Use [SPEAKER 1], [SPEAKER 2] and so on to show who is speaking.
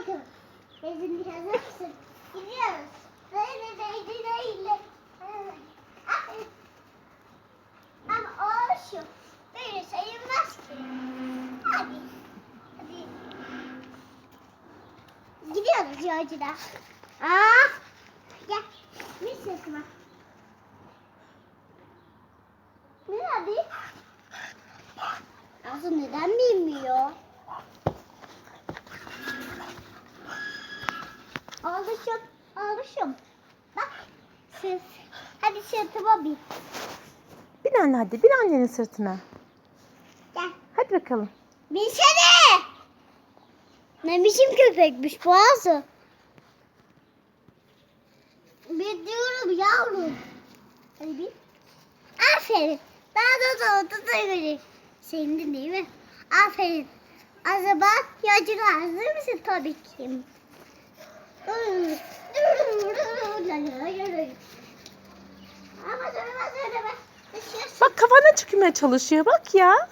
[SPEAKER 1] bakalım. Bezin biraz mısın? Gidiyoruz. Böyle böyle böyle. Aferin. Ama o şu. Böyle sayılmaz ki. Hadi. Hadi. Gidiyoruz yolcuda. Aa! Gel. Bir ses var. Ne abi? Ağzı neden bilmiyor? Alışım, alışım. Bak, siz. Hadi sırtıma bin.
[SPEAKER 2] Bin anne hadi. Bin annenin sırtına.
[SPEAKER 1] Gel.
[SPEAKER 2] Hadi bakalım.
[SPEAKER 1] Binsene. Ne biçim köpekmiş bu ağzı? Ben diyorum yavrum. Hadi bin. Aferin. Daha da da da da göre. Senin değil mi? Aferin. O zaman yolculuğa hazır mısın? Tabii ki.
[SPEAKER 2] kafana çıkmaya çalışıyor bak ya.